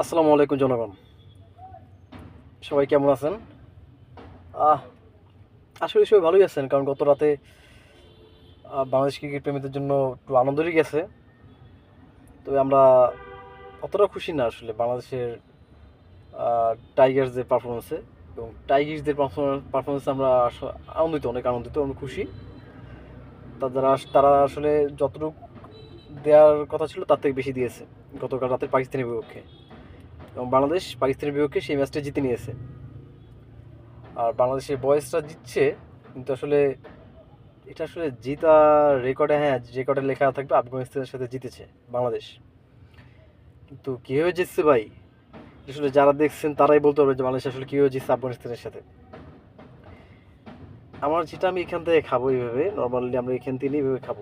আসসালামু আলাইকুম জনগণ সবাই কেমন আছেন? আসলে সবাই ভালোই আছেন, কারণ গত রাতে বাংলাদেশ ক্রিকেট প্রেমীদের জন্য একটু আনন্দেরই গেছে। তবে আমরা অতটা খুশি না আসলে বাংলাদেশের টাইগার্সদের পারফরমেন্সে এবং টাইগার্সদের পারফরমেন্সে আমরা আনন্দিত, অনেক আনন্দিত, অনেক খুশি। তারা তারা আসলে যতটুকু দেওয়ার কথা ছিল তার থেকে বেশি দিয়েছে। গতকাল রাতে পাকিস্তানের বিপক্ষে। এবং বাংলাদেশ পাকিস্তানের বিপক্ষে সেই ম্যাচটা জিতে নিয়েছে। আর বাংলাদেশের বয়েসটা জিতছে, কিন্তু আসলে এটা আসলে জিতা রেকর্ডে হ্যাঁ রেকর্ডে লেখা থাকবে আফগানিস্তানের সাথে জিতেছে বাংলাদেশ। কিন্তু কীভাবে জিতছে ভাই? আসলে যারা দেখছেন তারাই বলতে পারবে যে বাংলাদেশ আসলে কীভাবে জিতছে আফগানিস্তানের সাথে। আমার যেটা আমি এখান থেকে খাব এইভাবে, নর্মালি আমরা এখান থেকে এইভাবে খাব।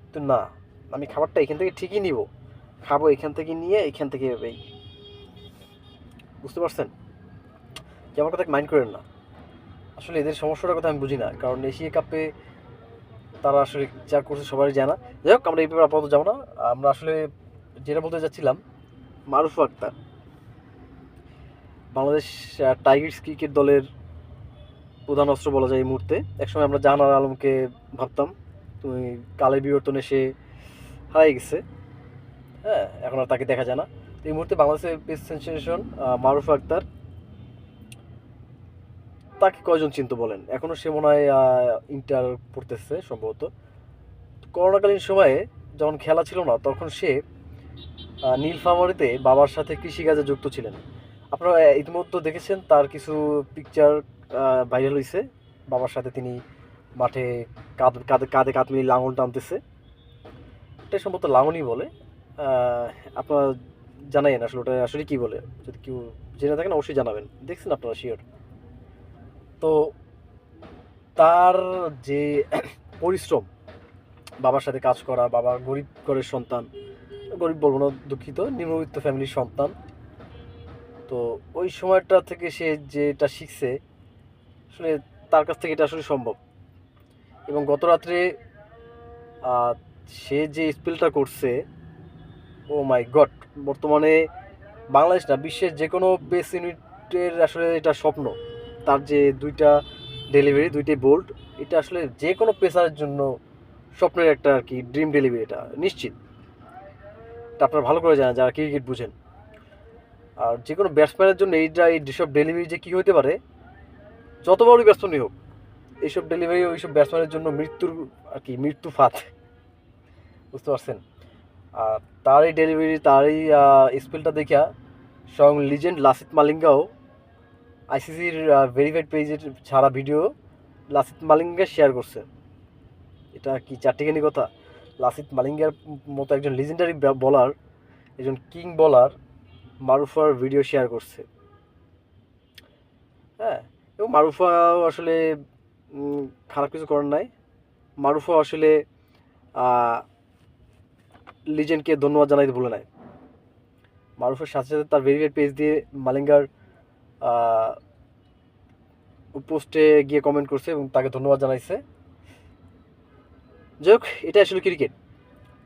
কিন্তু না, আমি খাবারটা এখান থেকে ঠিকই নিব। খাব এখান থেকে নিয়ে এখান থেকে এভাবেই বুঝতে পারছেন? যে আমার কথা মাইন্ড করেন না? আসলে এদের সমস্যাটার কথা আমি বুঝি না, কারণ এশিয়া কাপে তারা আসলে যা করছে সবাই জানা। যাই হোক, আমরা এই ব্যাপারে আপাতত যাব না। আমরা আসলে যেটা বলতে যাচ্ছিলাম মারুফ আক্তার, বাংলাদেশ টাইগার্স ক্রিকেট দলের প্রধান অস্ত্র বলা যায় এই মুহূর্তে। একসময় আমরা জাহানার আলমকে ভাবতাম, তুমি কালের বিবর্তনে সে হারাই গেছে। হ্যাঁ এখন আর তাকে দেখা যায় না। এই মুহূর্তে বাংলাদেশের বেস্ট সেন্সেশন মারুফ আক্তার। তাকে কয়জন চিনতে বলেন? এখনও সে মনে হয় ইন্টার পড়তেছে সম্ভবত। করোনাকালীন সময়ে যখন খেলা ছিল না তখন সে আহ, নীলফামারীতে বাবার সাথে কৃষিকাজে যুক্ত ছিলেন। আপনারা ইতিমধ্যে দেখেছেন তার কিছু পিকচার ভাইরাল হয়েছে বাবার সাথে তিনি মাঠে কাঁধ কাঁধে কাঁধে কাঁধ মিলিয়ে লাঙল টানতেছে। এটা সম্ভবত লাঙনই বলে। আপনারা জানাইন আসলে ওটা আসলে কি বলে? যদি কেউ জেনে থাকেন, অবশ্যই জানাবেন। দেখছেন আপনারা শিওর তো তার যে পরিশ্রম, বাবার সাথে কাজ করা, বাবা গরিব ঘরের সন্তান, গরিব বলব না, দুঃখিত, নিম্নবিত্ত ফ্যামিলির সন্তান, তো ওই সময়টা থেকে সে যেটা শিখছে, আসলে তার কাছ থেকে এটা আসলে সম্ভব। এবং গত রাত্রে সে যে স্পেলটা করছে ও মাই গড বর্তমানে বাংলাদেশ না, বিশ্বের যে কোনো পেস ইউনিটের আসলে এটা স্বপ্ন। তার যে দুইটা ডেলিভারি দুইটাই বোল্ট এটা আসলে যে কোনো পেসারের জন্য স্বপ্নের একটা আর কি ড্রিম ডেলিভারি এটা, নিশ্চিত। এটা আপনারা ভালো করে জানেন যারা ক্রিকেট বুঝেন। আর যে কোনো ব্যাটসম্যানের জন্য এইটা, এই যেসব ডেলিভারি যে কী হতে পারে, যত বড়ই ব্যাটসম্যানই হোক, এইসব ডেলিভারি ওইসব ব্যাটসম্যানের জন্য মৃত্যুর আর কি, মৃত্যু ফাঁদ। বুঝতে পারছেন? আর তার এই ডেলিভারি তারই স্পেলটা দেখা স্বয়ং লিজেন্ড লাসিত মালিঙ্গাও আইসিসির ভেরিফাইড পেজের ছাড়া ভিডিও লাসিত মালিঙ্গা শেয়ার করছে। এটা কি চারটিখানি কথা? লাসিত মালিঙ্গার মতো একজন লিজেন্ডারি বলার একজন কিং বলার মারুফার ভিডিও শেয়ার করছে। হ্যাঁ এবং মারুফাও আসলে খারাপ কিছু করার নাই। মারুফা আসলে লিজেন্ডকে ধন্যবাদ জানাইতে ভুলে নাই। মারুফের সাথে সাথে তার ভেরিফাইড পেজ দিয়ে মালিঙ্গার পোস্টে গিয়ে কমেন্ট করছে এবং তাকে ধন্যবাদ জানাইছে। যাই হোক এটা আসলে ক্রিকেট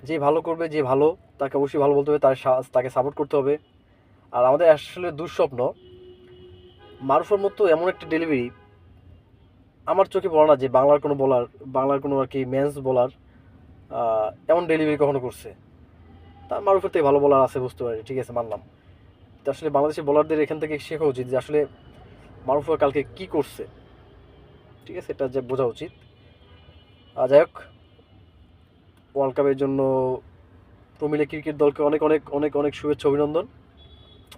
যে ভালো করবে, যে ভালো, তাকে অবশ্যই ভালো বলতে হবে, তার তাকে সাপোর্ট করতে হবে। আর আমাদের আসলে দুঃস্বপ্ন, মারুফের মতো এমন একটা ডেলিভারি আমার চোখে পড়ে না যে বাংলার কোনো বলার বাংলার কোনো আর কি মেন্স বলার এমন ডেলিভারি কখনো করছে। তার মারুফের থেকে ভালো বলার আছে, বুঝতে পারি। ঠিক আছে, মানলাম। আসলে বাংলাদেশের বলারদের এখান থেকে শেখা উচিত যে আসলে মারুফা কালকে কি করছে। ঠিক আছে, এটা যে বোঝা উচিত। আর যাই হোক ওয়ার্ল্ড কাপের জন্য প্রমিলা ক্রিকেট দলকে অনেক অনেক অনেক অনেক শুভেচ্ছা, অভিনন্দন।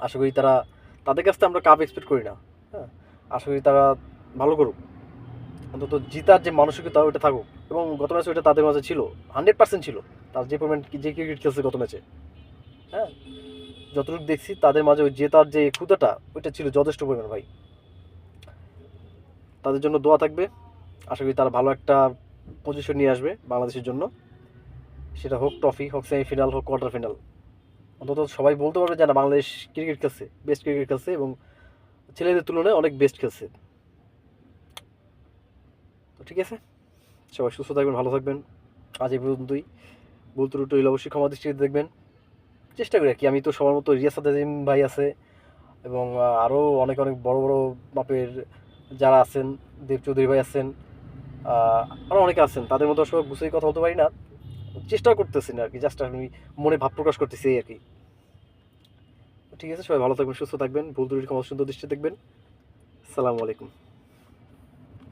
আশা করি তারা, তাদের কাছ থেকে আমরা কাপ এক্সপেক্ট করি না। হ্যাঁ আশা করি তারা ভালো করুক। অন্তত জিতার যে মানসিকতা ওটা থাকুক। এবং গত ম্যাচে ওটা তাদের মাঝে ছিল। হান্ড্রেড পার্সেন্ট ছিল। তার যে পরিমাণ যে ক্রিকেট খেলছে গত ম্যাচে হ্যাঁ? যতটুকু দেখছি তাদের মাঝে ওই জেতার যে ক্ষুদাটা ওইটা ছিল যথেষ্ট পরিমাণ ভাই। তাদের জন্য দোয়া থাকবে। আশা করি তারা ভালো একটা পজিশন নিয়ে আসবে বাংলাদেশের জন্য। সেটা হোক ট্রফি হোক সেমিফাইনাল হোক কোয়ার্টার ফাইনাল অন্তত সবাই বলতে পারবে যে না, বাংলাদেশ ক্রিকেট খেলছে বেস্ট ক্রিকেট খেলছে এবং ছেলেদের তুলনায় অনেক বেস্ট খেলছে। তো ঠিক আছে? সবাই সুস্থ থাকবেন, ভালো থাকবেন। আজ এই পর্যন্তই। ভুল ত্রুটি হইলে অবশ্যই ক্ষমা দৃষ্টিতে দেখবেন। চেষ্টা করি আর কি। আমি তো সবার মতো রিয়াসাদ আজিম ভাই আছে এবং আরও অনেক অনেক বড় বড় মাপের যারা আছেন, দেব চৌধুরী ভাই আছেন আরও অনেকে আছেন। তাদের মতো সব গুছিয়ে কথা বলতে পারি না। চেষ্টা করতেছি না আর কি। জাস্ট আমি মনে ভাব প্রকাশ করতেছি আর কি। ঠিক আছে, সবাই ভালো থাকবেন, সুস্থ থাকবেন ভুল ত্রুটি ক্ষমা সুন্দর দৃষ্টি দেখবেন। আসসালামু আলাইকুম।